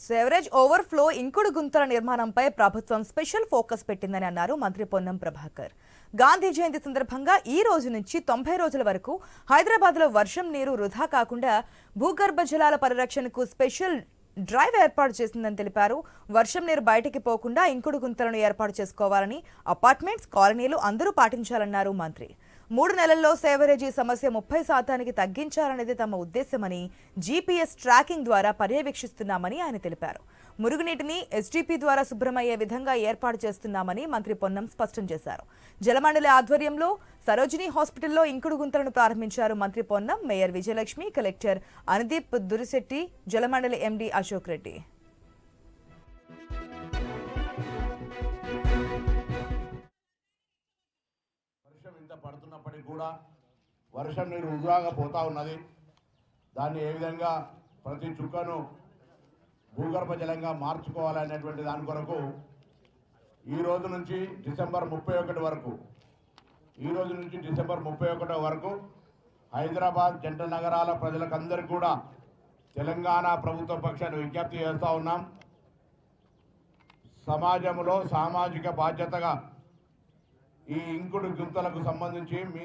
Sewerage overflow ఇంకుడు గుంతల నిర్మాణంపై ప్రభుత్వం స్పెషల్ ఫోకస్ పెట్టిందని అన్నారు మంత్రి పొన్నం ప్రభాకర్. గాంధీ జయంతి సందర్భంగా ఈ రోజు నుంచి తొంభై రోజుల వరకు హైదరాబాద్లో వర్షం నీరు వృధా కాకుండా భూగర్భ జలాల పరిరక్షణకు స్పెషల్ డ్రైవ్ ఏర్పాటు చేసిందని తెలిపారు. వర్షం నీరు బయటికి పోకుండా ఇంకుడు గుంతలను ఏర్పాటు చేసుకోవాలని అపార్ట్మెంట్స్ కాలనీలు అందరూ పాటించాలన్నారు మంత్రి. మూడు నెలల్లో సేవరేజీ సమస్య ముప్పై శాతానికి తగ్గించాలనేది తమ ఉద్దేశమని జీపీఎస్ ట్రాకింగ్ ద్వారా పర్యవేక్షిస్తున్నామని ఆయన తెలిపారు. మురుగునీటిని ఎస్డీపీ ద్వారా శుభ్రమయ్యే విధంగా ఏర్పాటు చేస్తున్నామని మంత్రి పొన్నం స్పష్టం చేశారు. జలమండలి ఆధ్వర్యంలో సరోజిని హాస్పిటల్లో ఇంకుడు గుంతలను ప్రారంభించారు మంత్రి Ponnam mayor Vijayalakshmi collector Anudeep Durishetti Jalamandali MD Ashok Reddy. వర్షం ఇంత పడుతున్నప్పటికీ కూడా వర్షం నీరు వృధాగా పోతా ఉన్నది. దాన్ని ఏ విధంగా ప్రతి చుక్కను భూగర్భ జలంగా మార్చుకోవాలనేటువంటి దాని కొరకు ఈ రోజు నుంచి డిసెంబర్ ముప్పై ఒకటి వరకు ఈ రోజు నుంచి డిసెంబర్ ముప్పై ఒకటి వరకు హైదరాబాద్ జంట నగరాల ప్రజలకందరికీ కూడా తెలంగాణ ప్రభుత్వ పక్షాన్ని విజ్ఞప్తి చేస్తూ ఉన్నాం. సమాజంలో సామాజిక బాధ్యతగా ఈ ఇంకుడు గుంతలకు సంబంధించి మీ